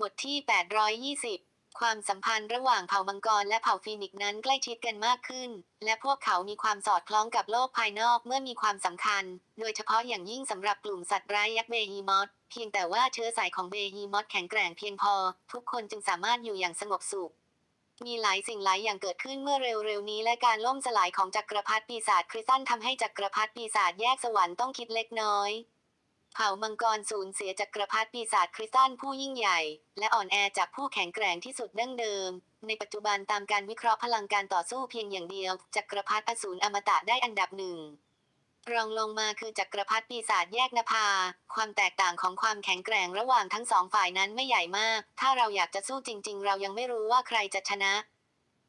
บทที่ 820 ความสัมพันธ์ระหว่างเผ่ามังกรและเผ่าฟีนิกซ์นั้นใกล้ชิดกันมากขึ้น และพวกเขามีความสอดคล้องกับโลกภายนอกเมื่อมีความสำคัญ โดยเฉพาะอย่างยิ่งสำหรับกลุ่มสัตว์ร้ายยักษ์เบฮีมอสเพียงแต่ว่าเชื้อสายของเบฮีมอสแข็งแกร่งเพียงพอ ทุกคนจึงสามารถอยู่อย่างสงบสุขมีหลายสิ่งหลายอย่างเกิดขึ้นเมื่อเร็วๆนี้และการล่มสลายของจักรพรรดิปีศาจคริสตันทำให้จักรพรรดิปีศาจแยกสวรรค์ต้องคิดเล็กน้อย เผ่ามังกรสูญเสียจักกรพรรดิปีศาจคริสตันผู้ยิ่งใหญ่ และอ่อนแอจากผู้แข็งแกร่งที่สุดดั้งเดิม ในปัจจุบันตามการวิเคราะห์พลังการต่อสู้เพียงอย่างเดียวจักรพรรดิอสูรอมตะได้อันดับหนึ่งรองลงมาคือจักรพรรดิปีศาจแยกนภา ความแตกต่างของความแข็งแกร่งระหว่างทั้งสองฝ่ายนั้นไม่ใหญ่มาก ถ้าเราอยากจะสู้จริง ๆ เรายังไม่รู้ว่าใครจะชนะ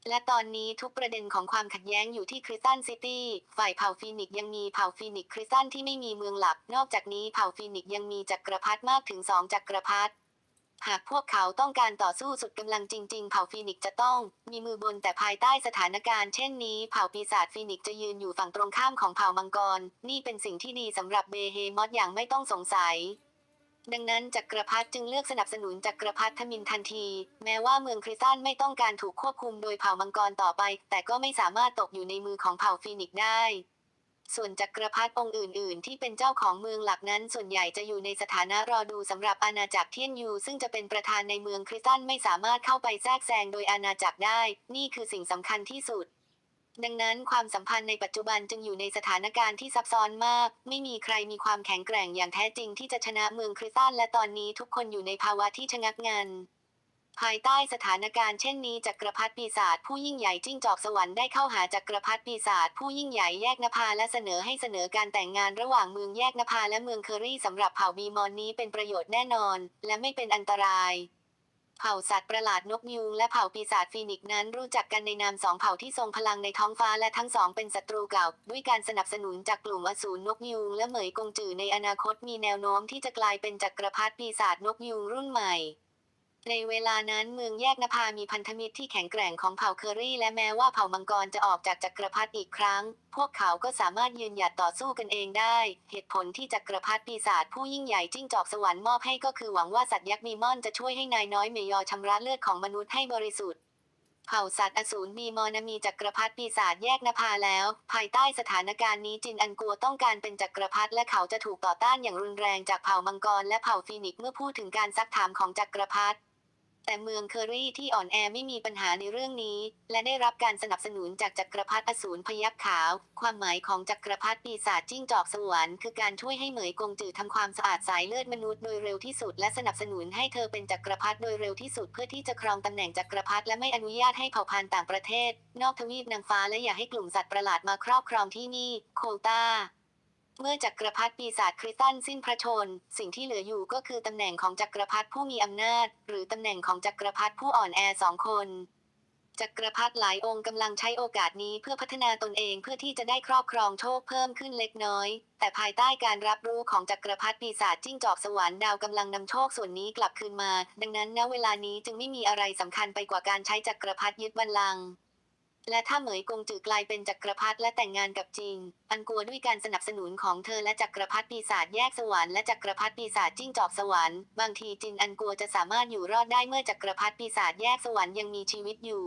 และตอนนี้ทุกประเด็นของความขัดแย้งอยู่ที่คริสตันซิตี้ ฝ่ายเผ่าฟีนิกซ์ยังมีเผ่าฟีนิกซ์คริสตันที่ไม่มีเมืองหลัก นอกจากนี้เผ่าฟีนิกซ์ยังมีจักรพรรดิมากถึงสองจักรพรรดิหากพวกเขาต้องการต่อสู้สุดกำลังจริง ๆ เผ่าฟีนิกซ์จะต้อง มีมือบนแต่ภายใต้สถานการณ์เช่นนี้เผ่าปีศาจฟีนิกซ์จะยืนอยู่ฝั่งตรงข้ามของเผ่ามังกร นี่เป็นสิ่งที่ดีสำหรับเบเฮมอสอย่างไม่ต้องสงสัย ดังนั้นจักรพรรดิจึงเลือกสนับสนุนจักรพรรดิทมินทันที แม้ว่าเมืองคริสตันไม่ต้องการถูกควบคุมโดยเผ่ามังกรต่อไป แต่ก็ไม่สามารถตกอยู่ในมือของเผ่าฟีนิกซ์ได้ ส่วนจักรพรรดิองค์อื่น ๆ ที่เป็นเจ้าของเมืองหลักนั้น ส่วนใหญ่จะอยู่ในสถานะรอดูสำหรับอาณาจักรเทียนยูซึ่งจะเป็นประธานในเมืองคริสตันไม่สามารถเข้าไปแทรกแซงโดยอาณาจักรได้ นี่คือสิ่งสำคัญที่สุด ดังนั้นความสัมพันธ์ในปัจจุบันจึงอยู่ในสถานการณ์ที่ซับซ้อนมาก ไม่มีใครมีความแข็งแกร่งอย่างแท้จริงที่จะชนะเมืองคริสตันและตอนนี้ทุกคนอยู่ในภาวะที่ชะงักงันภายใต้สถานการณ์เช่นนี้จักรพรรดิปีศาจผู้ยิ่งใหญ่จิ้งจอกสวรรค์ได้เข้าหาจักรพรรดิปีศาจผู้ยิ่งใหญ่แยกนภาและเสนอให้เสนอการแต่งงานระหว่างเมืองแยกนภาและเมืองเคอรี่สำหรับเผ่าบีมอนนี้เป็นประโยชน์แน่นอน และไม่เป็นอันตราย เผ่าสัตว์ประหลาดนกยูงและเผ่าปีศาจฟีนิกซ์นั้นรู้จักกันในนามสองเผ่าที่ทรงพลังในท้องฟ้าและทั้งสองเป็นศัตรูเก่า ด้วยการสนับสนุนจากกลุ่มอสูรนกยูงและเหมยกงจือในอนาคตมีแนวโน้มที่จะกลายเป็นจักรพรรดิปีศาจนกยูงรุ่นใหม่ ในเวลานั้นเมืองแยกนภามีพันธมิตรที่แข็งแกร่งของเผ่าเคอรี่และแม้ว่าเผ่ามังกรจะออกจากจักรพรรดิอีกครั้ง พวกเขาก็สามารถยืนหยัดต่อสู้กันเองได้ เหตุผลที่จักรพรรดิปีศาจผู้ยิ่งใหญ่จิ้งจอกสวรรค์มอบให้ก็คือหวังว่าสัตว์ยักษ์มีมอนจะช่วยให้นายน้อยเมยอชำระเลือดของมนุษย์ให้บริสุทธิ์เผ่าสัตว์อสูรมีมอนมีจักรพรรดิปีศาจแยกนภาแล้ว ภายใต้สถานการณ์นี้จินอันกัวต้องการเป็นจักรพรรดิและเขาจะถูกต่อต้านอย่างรุนแรงจากเผ่ามังกรและเผ่าฟีนิกซ์เมื่อพูดถึงการซักถามของจักรพรรดิ แต่เมืองเคอรี่ที่อ่อนแอไม่มีปัญหาในเรื่องนี้ และได้รับการสนับสนุนจากจักรพรรดิอสูรพยัคฆ์ขาว ความหมายของจักรพรรดิปีศาจจิ้งจอกสวรรค์คือการช่วยให้เหมยกงจือทำความสะอาดสายเลือดมนุษย์โดยเร็วที่สุด และสนับสนุนให้เธอเป็นจักรพรรดิโดยเร็วที่สุดเพื่อที่จะครองตำแหน่งจักรพรรดิและไม่อนุญาตให้เผ่าพันธุ์ต่างประเทศ นอกทวีปนางฟ้าและอย่าให้กลุ่มสัตว์ประหลาดมาครอบครองที่นี่ โคลตา เมื่อจักรพรรดิปีศาจคริสตันสิ้นพระชน สิ่งที่เหลืออยู่ก็คือตำแหน่งของจักรพรรดิผู้มีอำนาจ หรือตำแหน่งของจักรพรรดิผู้อ่อนแอสองคน จักรพรรดิหลายองค์กำลังใช้โอกาสนี้เพื่อพัฒนาตนเองเพื่อที่จะได้ครอบครองโชคเพิ่มขึ้นเล็กน้อย แต่ภายใต้การรับรู้ของจักรพรรดิปีศาจจิ้งจอกสวรรค์ดาวกำลังนำโชคส่วนนี้กลับคืนมา ดังนั้นณเวลานี้จึงไม่มีอะไรสำคัญไปกว่าการใช้จักรพรรดิยึดบัลลังก์ และถ้าเหมยกงจือกลายเป็นจักรพรรดิและแต่งงานกับจินอันกัวด้วยการสนับสนุนของเธอและจักรพรรดิปีศาจแยกสวรรค์และจักรพรรดิปีศาจจิ้งจอกสวรรค์ บางทีจินอันกัวจะสามารถอยู่รอดได้เมื่อจักรพรรดิปีศาจแยกสวรรค์ยังมีชีวิตอยู่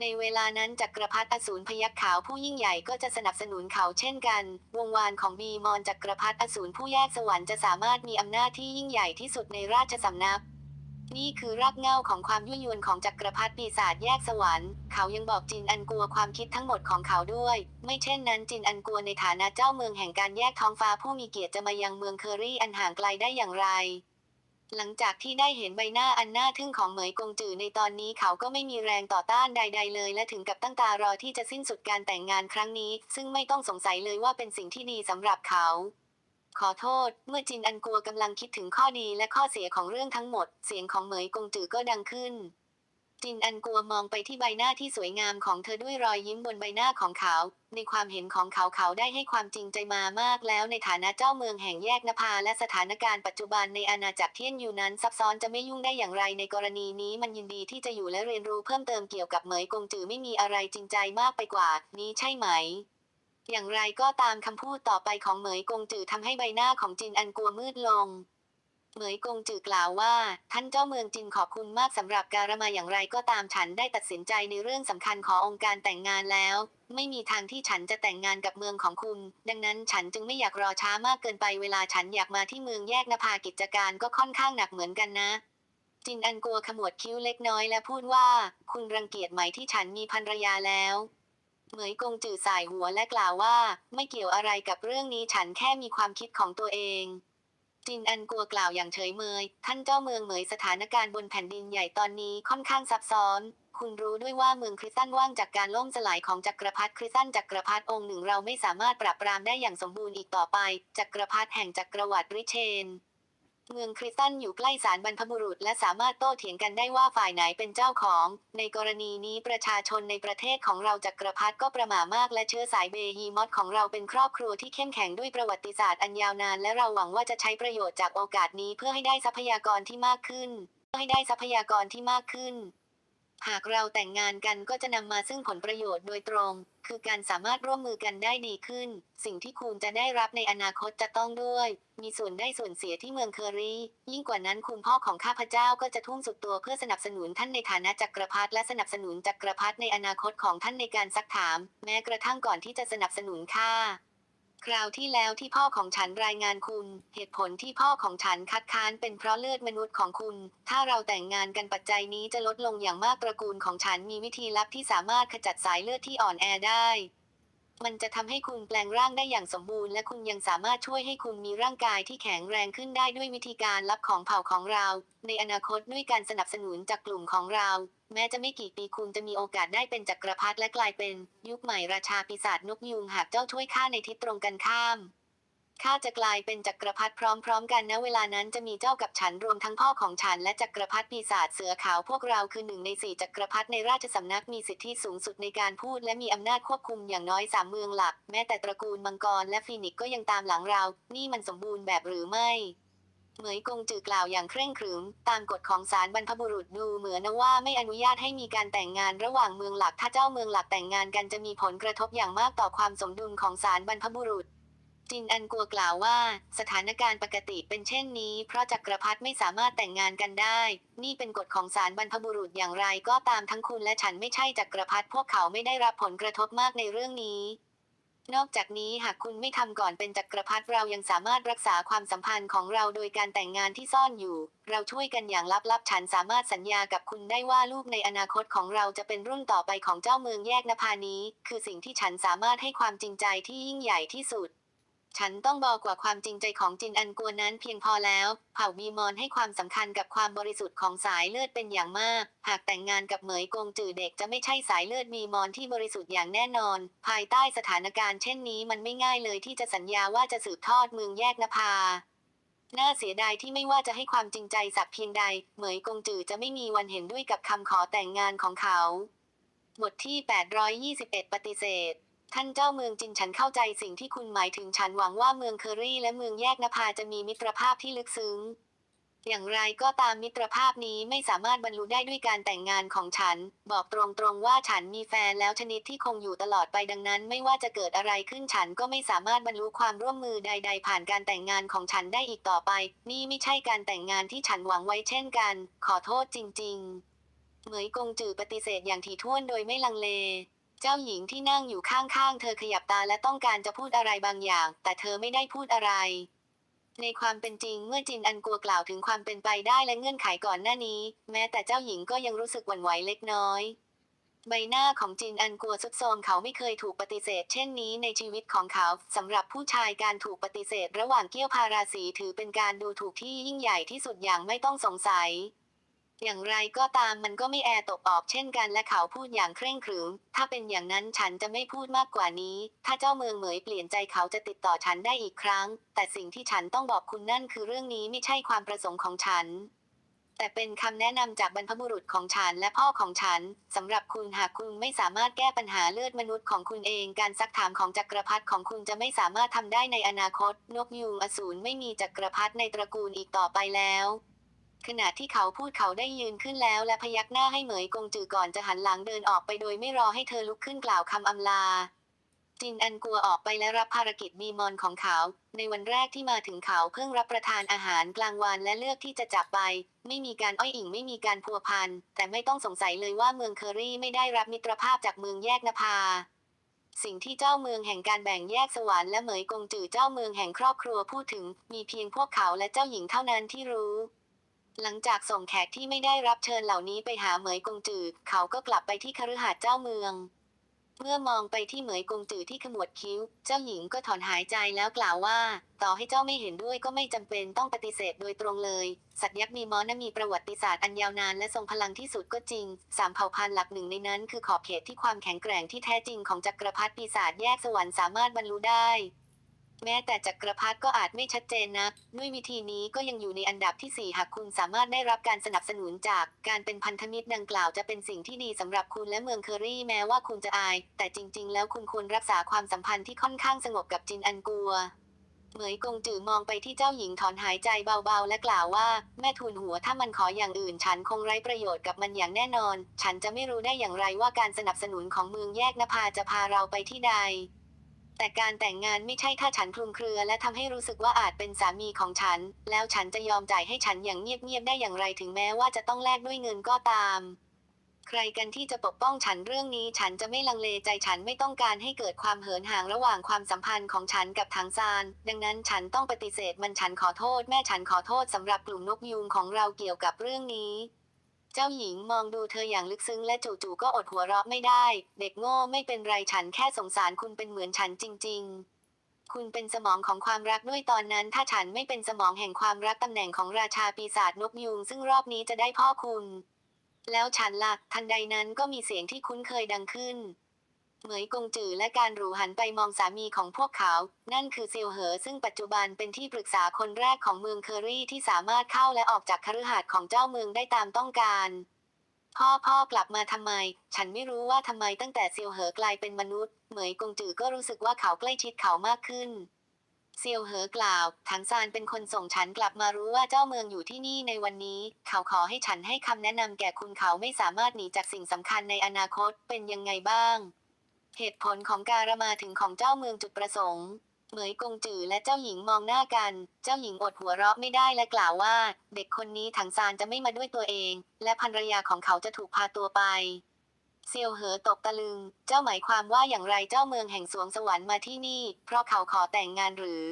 ในเวลานั้นจักรพรรดิอสูรพยัคฆ์ขาวผู้ยิ่งใหญ่ก็จะสนับสนุนเขาเช่นกัน วงวานของบีมอนจักรพรรดิอสูรผู้แยกสวรรค์จะสามารถมีอำนาจที่ยิ่งใหญ่ที่สุดในราชสำนัก นี่คือรากเหง้าของความยั่วยวนของจักรพรรดิปีศาจแยกสวรรค์ เขายังบอกจินอันกัวความคิดทั้งหมดของเขาด้วย ไม่เช่นนั้นจินอันกัวในฐานะเจ้าเมืองแห่งการแยกท้องฟ้าผู้มีเกียรติจะมายังเมืองเคอรี่อันห่างไกลได้อย่างไร หลังจากที่ได้เห็นใบหน้าอันน่าทึ่งของเหมยกงจือในตอนนี้เขาก็ไม่มีแรงต่อต้านใด ๆ เลย และถึงกับตั้งตารอที่จะสิ้นสุดการแต่งงานครั้งนี้ ซึ่งไม่ต้องสงสัยเลยว่าเป็นสิ่งที่ดีสำหรับเขา ขอโทษ เมื่อจินอันกัวกำลังคิดถึงข้อดีและข้อเสียของเรื่องทั้งหมด เสียงของเหมยกงจือก็ดังขึ้น จินอันกัวมองไปที่ใบหน้าที่สวยงามของเธอด้วยรอยยิ้มบนใบหน้าของเขา ในความเห็นของเขาเขาได้ให้ความจริงใจมามากแล้วในฐานะเจ้าเมืองแห่งแยกนภาและสถานการณ์ปัจจุบันในอาณาจักรเทียนยูนั้นซับซ้อนจะไม่ยุ่งได้อย่างไรในกรณีนี้มันยินดีที่จะอยู่และเรียนรู้เพิ่มเติมเกี่ยวกับเหมยกงจือไม่มีอะไรจริงใจมากไปกว่า นี้ใช่ไหม อย่างไรก็ตามคำพูดต่อไปของเหมยกงจือทำให้ใบหน้าของจินอันกัวมืดลง เหมยกงจือกล่าวว่า ท่านเจ้าเมืองจินขอบคุณมากสำหรับการมาอย่างไรก็ตามฉันได้ตัดสินใจในเรื่องสำคัญขององค์การแต่งงานแล้ว ไม่มีทางที่ฉันจะแต่งงานกับเมืองของคุณ ดังนั้นฉันจึงไม่อยากรอช้ามากเกินไปเวลาฉันอยากมาที่เมืองแยกนภากิจการก็ค่อนข้างหนักเหมือนกันนะจินอันกัวขมวดคิ้วเล็กน้อยและพูดว่า คุณรังเกียจไหมที่ฉันมีภรรยาแล้ว เหมยกงจื่อสายหัวและกล่าวว่า ไม่เกี่ยวอะไรกับเรื่องนี้ฉันแค่มีความคิดของตัวเองจินอันกัวกล่าวอย่างเฉยเมย ท่านเจ้าเมืองเหมยสถานการณ์บนแผ่นดินใหญ่ตอนนี้ค่อนข้างซับซ้อน คุณรู้ด้วยว่าเมืองคริสตันว่างจากการล่มสลายของจักรพรรดิคริสตันจักรพรรดิองค์หนึ่งเราไม่สามารถปราบปรามได้อย่างสมบูรณ์อีกต่อไป จักรพรรดิแห่งจักรวรรดิริเชน เมืองคริสตันอยู่ใกล้ศาลบรรพบุรุษ และสามารถโต้เถียงกันได้ว่าฝ่ายไหนเป็นเจ้าของ ในกรณีนี้ประชาชนในประเทศของเราจักรพรรดิก็ประหม่ามากและเชื้อสายเบฮีมอสของเราเป็นครอบครัวที่เข้มแข็งด้วยประวัติศาสตร์อันยาวนาน และเราหวังว่าจะใช้ประโยชน์จากโอกาสนี้เพื่อให้ได้ทรัพยากรที่มากขึ้น เพื่อให้ได้ทรัพยากรที่มากขึ้น หากเราแต่งงานกันก็จะนำมาซึ่งผลประโยชน์โดยตรง คือการสามารถร่วมมือกันได้ดีขึ้น สิ่งที่คุณจะได้รับในอนาคตจะต้องด้วย มีส่วนได้ส่วนเสียที่เมืองเคอรียิ่งกว่านั้นคุณพ่อของข้าพเจ้าก็จะทุ่มสุดตัวเพื่อสนับสนุนท่านในฐานะจักรพรรดิและสนับสนุนจักรพรรดิในอนาคตของท่านในการซักถาม แม้กระทั่งก่อนที่จะสนับสนุนข้า คราวที่แล้วที่พ่อของฉันรายงานคุณ เหตุผลที่พ่อของฉันคัดค้านเป็นเพราะเลือดมนุษย์ของคุณ ถ้าเราแต่งงานกันปัจจัยนี้จะลดลงอย่างมากตระกูลของฉันมีวิธีลับที่สามารถขจัดสายเลือดที่อ่อนแอได้ มันจะทำให้คุณแปลงร่างได้อย่างสมบูรณ์ และคุณยังสามารถช่วยให้คุณมีร่างกายที่แข็งแรงขึ้นได้ด้วยวิธีการรับของเผ่าของเรา ในอนาคตด้วยการสนับสนุนจากกลุ่มของเรา แม้จะไม่กี่ปีคุณจะมีโอกาสได้เป็นจักรพรรดิและกลายเป็น ยุคใหม่ราชาปีศาจนกยูงหากเจ้าช่วยข้าในทิศตรงกันข้าม ข้าจะกลายเป็นจักรพรรดิพร้อมๆ กันนะเวลานั้นจะมีเจ้ากับฉันรวมทั้งพ่อของฉันและจักรพรรดิปีศาจเสือขาวพวกเราคือหนึ่งในสี่จักรพรรดิในราชสำนักมีสิทธิสูงสุดในการพูดและมีอำนาจควบคุมอย่างน้อยสามเมืองหลัก แม้แต่ตระกูลมังกรและฟีนิกก็ยังตามหลังเรา นี่มันสมบูรณ์แบบหรือไม่ เหมยกงจือกล่าวอย่างเคร่งขรึม ตามกฎของศาลบรรพบุรุษดูเหมือนว่าไม่อนุญาตให้มีการแต่งงานระหว่างเมืองหลัก ถ้าเจ้าเมืองหลักแต่งงานกันจะมีผลกระทบอย่างมากต่อความสมดุลของศาลบรรพบุรุษ จินอันกัวกล่าวว่า สถานการณ์ปกติเป็นเช่นนี้ เพราะจักรพรรดิไม่สามารถแต่งงานกันได้ นี่เป็นกฎของศาลบรรพบุรุษอย่างไรก็ตามทั้งคุณและฉันไม่ใช่จักรพรรดิพวกเขาไม่ได้รับผลกระทบมากในเรื่องนี้ นอกจากนี้หากคุณไม่ทำก่อนเป็นจักรพรรดิเรายังสามารถรักษาความสัมพันธ์ของเราโดยการแต่งงานที่ซ่อนอยู่ เราช่วยกันอย่างลับๆ ฉันสามารถสัญญากับคุณได้ว่าลูกในอนาคตของเราจะเป็นรุ่นต่อไปของเจ้าเมืองแยกนภานี้ คือสิ่งที่ฉันสามารถให้ความจริงใจที่ยิ่งใหญ่ที่สุด ฉันต้องบอกว่าความจริงใจของจินอันกัวนั้นเพียงพอแล้ว เผ่าบีมอนให้ความสำคัญกับความบริสุทธิ์ของสายเลือดเป็นอย่างมาก หากแต่งงานกับเหมยกงจือเด็กจะไม่ใช่สายเลือดบีมอนที่บริสุทธิ์อย่างแน่นอน ภายใต้สถานการณ์เช่นนี้มันไม่ง่ายเลยที่จะสัญญาว่าจะสืบทอดเมืองแยกนภาน่าเสียดายที่ไม่ว่าจะให้ความจริงใจสักเพียงใด เหมยกงจือจะไม่มีวันเห็นด้วยกับคำขอแต่งงานของเขา บทที่ 821 ปฏิเสธ ท่านเจ้าเมืองจินฉันเข้าใจสิ่งที่คุณหมายถึงฉันหวังว่าเมืองเคอรี่และเมืองแยกนภาจะมีมิตรภาพที่ลึกซึ้ง อย่างไรก็ตามมิตรภาพนี้ไม่สามารถบรรลุได้ด้วยการแต่งงานของฉัน บอกตรงๆว่าฉันมีแฟนแล้วชนิดที่คงอยู่ตลอดไปดังนั้น ไม่ว่าจะเกิดอะไรขึ้นฉันก็ไม่สามารถบรรลุความร่วมมือใด ๆ ผ่านการแต่งงานของฉันได้อีกต่อไป นี่ไม่ใช่การแต่งงานที่ฉันหวังไว้เช่นกัน ขอโทษจริง ๆ เหมยกงจือปฏิเสธอย่างถี่ถ้วนโดยไม่ลังเล เจ้าหญิงที่นั่งอยู่ข้างๆ เธอขยับตาและต้องการจะพูดอะไรบางอย่าง แต่เธอไม่ได้พูดอะไร ในความเป็นจริงเมื่อจินอันกัวกล่าวถึงความเป็นไปได้และเงื่อนไขก่อนหน้านี้ แม้แต่เจ้าหญิงก็ยังรู้สึกหวั่นไหวเล็กน้อย ใบหน้าของจินอันกัวสุดโทมเขาไม่เคยถูกปฏิเสธ เช่นนี้ในชีวิตของเขาสำหรับผู้ชายการถูกปฏิเสธ ระหว่างเกี้ยวพาราสีถือเป็นการดูถูกที่ยิ่งใหญ่ที่สุดอย่างไม่ต้องสงสัย อย่างไรก็ตามมันก็ไม่แอร์ตกออกเช่นกันและเขาพูดอย่างเคร่งขรึม ถ้าเป็นอย่างนั้นฉันจะไม่พูดมากกว่านี้ ถ้าเจ้าเมืองเหมยเปลี่ยนใจเขาจะติดต่อฉันได้อีกครั้ง แต่สิ่งที่ฉันต้องบอกคุณนั่นคือเรื่องนี้ไม่ใช่ความประสงค์ของฉัน แต่เป็นคำแนะนำจากบรรพบุรุษของฉันและพ่อของฉันสำหรับคุณหากคุณไม่สามารถแก้ปัญหาเลือดมนุษย์ของคุณเอง การซักถามของจักรพรรดิของคุณจะไม่สามารถทำได้ในอนาคต นกยูงอสูรไม่มีจักรพรรดิในตระกูลอีกต่อไปแล้ว ขณะที่เขาพูดเขาได้ยืนขึ้นแล้วและพยักหน้าให้เหมยกงจือก่อนจะหันหลังเดินออกไปโดยไม่รอให้เธอลุกขึ้นกล่าวคำอำลา จินอันกลัวออกไปและรับภารกิจบีมอนของเขา ในวันแรกที่มาถึงเขาเพิ่งรับประทานอาหารกลางวันและเลือกที่จะจากไป ไม่มีการอ้อยอิงไม่มีการพัวพันแต่ไม่ต้องสงสัยเลยว่าเมืองเคอรี่ไม่ได้รับมิตรภาพจากเมืองแยกนภาสิ่งที่เจ้าเมืองแห่งการแบ่งแยกสวรรค์และเหมยกงจือเจ้าเมืองแห่งครอบครัวพูดถึง มีเพียงพวกเขาและเจ้าหญิงเท่านั้นที่รู้ หลังจากส่งแขกที่ไม่ได้รับเชิญเหล่านี้ไปหาเหมยกงจือ เขาก็กลับไปที่คฤหาสน์เจ้าเมือง เมื่อมองไปที่เหมยกงจือที่ขมวดคิ้ว เจ้าหญิงก็ถอนหายใจแล้วกล่าวว่า ต่อให้เจ้าไม่เห็นด้วยก็ไม่จำเป็นต้องปฏิเสธโดยตรงเลย สัตว์ยักษ์มีมอนะมีประวัติศาสตร์อันยาวนานและทรงพลังที่สุดก็จริง สามเผ่าพันธุ์หลักหนึ่งในนั้นคือขอบเขตที่ความแข็งแกร่งที่แท้จริงของจักรพรรดิปีศาจแยกสวรรค์สามารถบรรลุได้ แม้แต่จักรพรรดิก็อาจไม่ชัดเจนนักด้วยวิธีนี้ก็ยังอยู่ในอันดับที่ 4 หากคุณสามารถได้รับการสนับสนุนจากการเป็นพันธมิตรดังกล่าวจะเป็นสิ่งที่ดีสำหรับคุณและเมืองเคอรี่แม้ว่าคุณจะอาย แต่จริง ๆ แล้วคุณควรรักษาความสัมพันธ์ที่ค่อนข้างสงบกับจินอันกัว เหมยกงจือมองไปที่เจ้าหญิงถอนหายใจเบาๆ และกล่าวว่า แม่ทูลหัวถ้ามันขออย่างอื่น ฉันคงไร้ประโยชน์กับมันอย่างแน่นอน ฉันจะไม่รู้ได้อย่างไรว่าการสนับสนุนของเมืองแยกนภาจะพาเราไปที่ใด แต่การแต่งงานไม่ใช่ถ้าฉันคลุมเครือและทำให้รู้สึกว่าอาจเป็นสามีของฉัน แล้วฉันจะยอมจ่ายให้ฉันอย่างเงียบๆได้อย่างไรถึงแม้ว่าจะต้องแลกด้วยเงินก็ตาม ใครกันที่จะปกป้องฉันเรื่องนี้ฉันจะไม่ลังเลใจฉันไม่ต้องการให้เกิดความเหินห่างระหว่างความสัมพันธ์ของฉันกับทางซาน ดังนั้นฉันต้องปฏิเสธมันฉันขอโทษ แม่ฉันขอโทษสำหรับกลุ่มนกยูงของเราเกี่ยวกับเรื่องนี้ เจ้าหญิงมองดูเธออย่างลึกซึ้งและจู่ๆก็อดหัวเราะไม่ได้ เด็กโง่ไม่เป็นไรฉันแค่สงสารคุณเป็นเหมือนฉันจริง ๆ คุณเป็นสมองของความรักด้วยตอนนั้น ถ้าฉันไม่เป็นสมองแห่งความรักตำแหน่งของราชาปีศาจนกยุงซึ่งรอบนี้จะได้พ่อคุณ แล้วฉันละ่ะทันใดนั้นก็มีเสียงที่คุ้นเคยดังขึ้น เหมยกงจือและการหรูหันไปมองสามีของพวกเขา นั่นคือเซียวเหอซึ่งปัจจุบันเป็นที่ปรึกษาคนแรกของเมืองเคอรี่ที่สามารถเข้าและออกจากคฤหาสน์ของเจ้าเมืองได้ตามต้องการ พ่อพ่อกลับมาทำไม ฉันไม่รู้ว่าทำไมตั้งแต่เซียวเหอกลายเป็นมนุษย์ เหมยกงจือก็รู้สึกว่าเขาใกล้ชิดเขามากขึ้น เซียวเหอกล่าว ถังซานเป็นคนส่งฉันกลับมารู้ว่าเจ้าเมืองอยู่ที่นี่ในวันนี้ เขาขอให้ฉันให้คำแนะนำแก่คุณเขาไม่สามารถหนีจากสิ่งสำคัญในอนาคตเป็นยังไงบ้าง เหตุผลของการมาถึงของเจ้าเมืองจุดประสงค์ เหมยกงจือและเจ้าหญิงมองหน้ากัน เจ้าหญิงอดหัวเราะไม่ได้และกล่าวว่า เด็กคนนี้ถังซานจะไม่มาด้วยตัวเอง และภรรยาของเขาจะถูกพาตัวไป เซียวเหอตกตะลึง เจ้าหมายความว่าอย่างไรเจ้าเมืองแห่งสวงสวรรค์มาที่นี่ เพราะเขาขอแต่งงานหรือ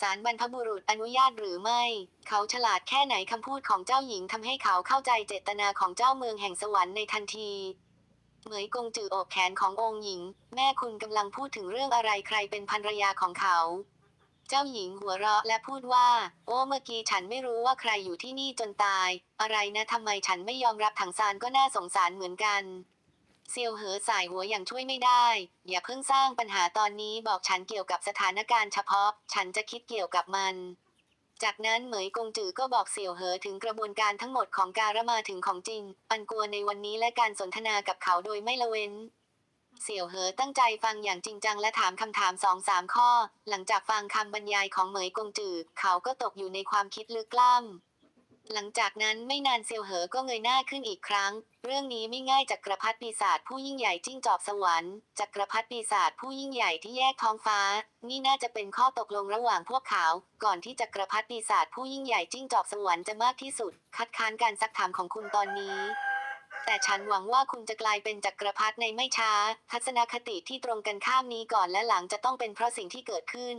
สารบรรพบุรุษอนุญาตหรือไม่ เขาฉลาดแค่ไหนคำพูดของเจ้าหญิงทำให้เขาเข้าใจเจตนาของเจ้าเมืองแห่งสวรรค์ในทันที เหมยกงจือโอบแขนขององค์หญิง แม่คุณกำลังพูดถึงเรื่องอะไรใครเป็นภรรยาของเขา เจ้าหญิงหัวเราะและพูดว่า โอ้เมื่อกี้ฉันไม่รู้ว่าใครอยู่ที่นี่จนตาย อะไรนะทำไมฉันไม่ยอมรับถังซานก็น่าสงสารเหมือนกัน เซียวเหอสายหัวอย่างช่วยไม่ได้ อย่าเพิ่งสร้างปัญหาตอนนี้บอกฉันเกี่ยวกับสถานการณ์เฉพาะ ฉันจะคิดเกี่ยวกับมัน จากนั้นเหมยกงจือก็บอกเสี่ยวเหอถึงกระบวนการทั้งหมดของการมาถึงของจริง ปันกัวในวันนี้และการสนทนากับเขาโดยไม่ละเว้น เสี่ยวเหอตั้งใจฟังอย่างจริงจังและถามคำถามสองสามข้อ หลังจากฟังคำบรรยายของเหมยกงจือ เขาก็ตกอยู่ในความคิดลึกล้ำ หลังจากนั้นไม่นานเซียวเหอก็เงยหน้าขึ้นอีกครั้ง เรื่องนี้ไม่ง่ายจักรพรรดิปีศาจผู้ยิ่งใหญ่จิ้งจอกสวรรค์จักรพรรดิปีศาจผู้ยิ่งใหญ่ที่แยกท้องฟ้า นี่น่าจะเป็นข้อตกลงระหว่างพวกเขา ก่อนที่จักรพรรดิปีศาจผู้ยิ่งใหญ่จิ้งจอกสวรรค์จะมากที่สุด คัดค้านการซักถามของคุณตอนนี้แต่ฉันหวังว่าคุณจะกลายเป็นจักรพรรดิในไม่ช้า ทัศนคติที่ตรงกันข้ามนี้ก่อนและหลังจะต้องเป็นเพราะสิ่งที่เกิดขึ้น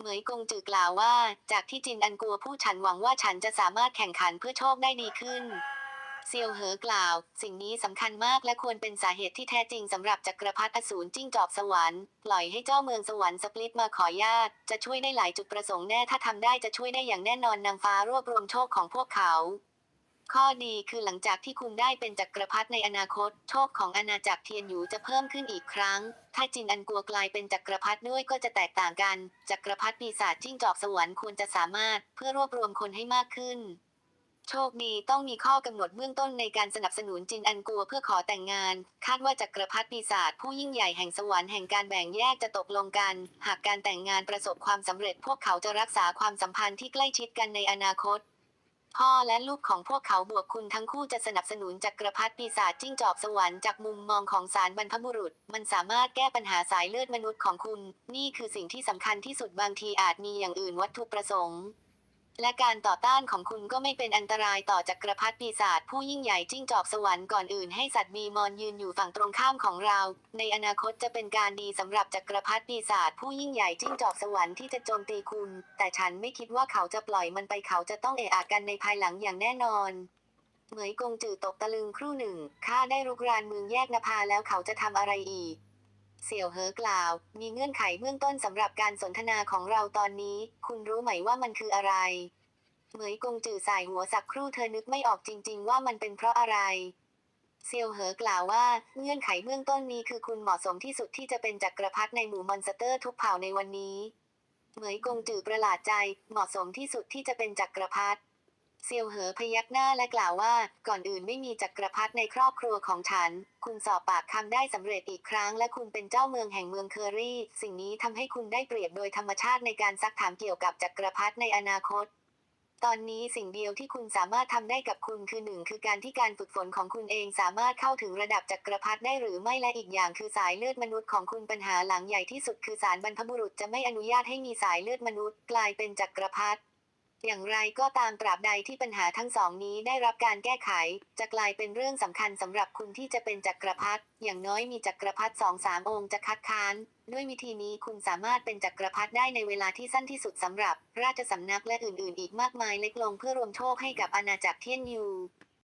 เหมยกงจือกล่าวว่า จากที่จินอันกัวพูดฉันหวังว่าฉันจะสามารถแข่งขันเพื่อโชคได้ดีขึ้นเซียวเหอกล่าว สิ่งนี้สำคัญมากและควรเป็นสาเหตุที่แท้จริงสำหรับจักรพรรดิอสูรจิ้งจอกสวรรค์ปล่อยให้เจ้าเมืองสวรรค์สปลิตมาขอญาตจะช่วยได้หลายจุดประสงค์แน่ถ้าทำได้จะช่วยได้อย่างแน่นอนนางฟ้ารวบรวมโชคของพวกเขา ข้อดีคือหลังจากที่คุณได้เป็นจักรพรรดิในอนาคต โชคของอาณาจักรเทียนหยูจะเพิ่มขึ้นอีกครั้ง ถ้าจินอันกัวกลายเป็นจักรพรรดิด้วยก็จะแตกต่างกัน จักรพรรดิปีศาจจิ้งจอกสวรรค์ควรจะสามารถเพื่อรวบรวมคนให้มากขึ้น โชคดีต้องมีข้อกำหนดเบื้องต้นในการสนับสนุนจินอันกัวเพื่อขอแต่งงาน คาดว่าจักรพรรดิปีศาจผู้ยิ่งใหญ่แห่งสวรรค์แห่งการแบ่งแยกจะตกลงกัน หากการแต่งงานประสบความสำเร็จ พวกเขาจะรักษาความสัมพันธ์ที่ใกล้ชิดกันในอนาคต พ่อและลูกของพวกเขาบวกคุณทั้งคู่จะสนับสนุนจักรพรรดิปีศาจจิ้งจอกสวรรค์จากมุมมองของสารบรรพบุรุษ มันสามารถแก้ปัญหาสายเลือดมนุษย์ของคุณ นี่คือสิ่งที่สำคัญที่สุดบางทีอาจมีอย่างอื่นวัตถุประสงค์ และการต่อต้านของคุณก็ไม่เป็นอันตรายต่อจักรพรรดิปีศาจผู้ยิ่งใหญ่จิ้งจอกสวรรค์ก่อนอื่นให้สัตว์มีมอนยืนอยู่ฝั่งตรงข้ามของเรา ในอนาคตจะเป็นการดีสำหรับจักรพรรดิปีศาจผู้ยิ่งใหญ่จิ้งจอกสวรรค์ที่จะโจมตีคุณ แต่ฉันไม่คิดว่าเขาจะปล่อยมันไปเขาจะต้องเอะอะกันในภายหลังอย่างแน่นอน เหมยกงจือตกตะลึงครู่หนึ่งข้าได้รุกรานเมืองแยกนภาแล้วเขาจะทำอะไรอีก เสี่ยวเหอกล่าว มีเงื่อนไขเบื้องต้นสำหรับการสนทนาของเราตอนนี้ คุณรู้ไหมว่ามันคืออะไร เหมยกงจื่อสายหัวสักครู่เธอนึกไม่ออกจริง ๆ ว่ามันเป็นเพราะอะไร เซียวเหอกล่าวว่า เงื่อนไขเบื้องต้นนี้คือคุณเหมาะสมที่สุดที่จะเป็นจักรพรรดิในหมู่มอนสเตอร์ทุกเผ่าในวันนี้ เหมยกงจื่อประหลาดใจ เหมาะสมที่สุดที่จะเป็นจักรพรรดิ เซียวเหอพยักหน้าและกล่าวว่าก่อนอื่นไม่มีจักรพรรดิในครอบครัวของฉัน คุณสอบปากคำได้สำเร็จอีกครั้ง และคุณเป็นเจ้าเมืองแห่งเมืองเคอรี่ สิ่งนี้ทำให้คุณได้เปรียบโดยธรรมชาติในการซักถามเกี่ยวกับจักรพรรดิในอนาคตตอนนี้สิ่งเดียวที่คุณสามารถทำได้กับคุณคือหนึ่งคือการที่การฝึกฝนของคุณเองสามารถเข้าถึงระดับจักรพรรดิได้หรือไม่และอีกอย่างคือสายเลือดมนุษย์ของคุณปัญหาหลังใหญ่ที่สุดคือสารบรรพบุรุษจะไม่อนุญาตให้มีสายเลือดมนุษย์ กลายเป็นจักรพรรดิ อย่างไรก็ตามตราบใดที่ปัญหาทั้งสองนี้ได้รับการแก้ไข จะกลายเป็นเรื่องสำคัญสำหรับคุณที่จะเป็นจักรพรรดิอย่างน้อยมีจักรพรรดิสองสามองค์จะคัดค้าน ด้วยวิธีนี้คุณสามารถเป็นจักรพรรดิได้ในเวลาที่สั้นที่สุดสำหรับ ราชสำนักและอื่นๆ อีกมากมายเล็กลงเพื่อรวมโชคให้กับอาณาจักรเทียนยู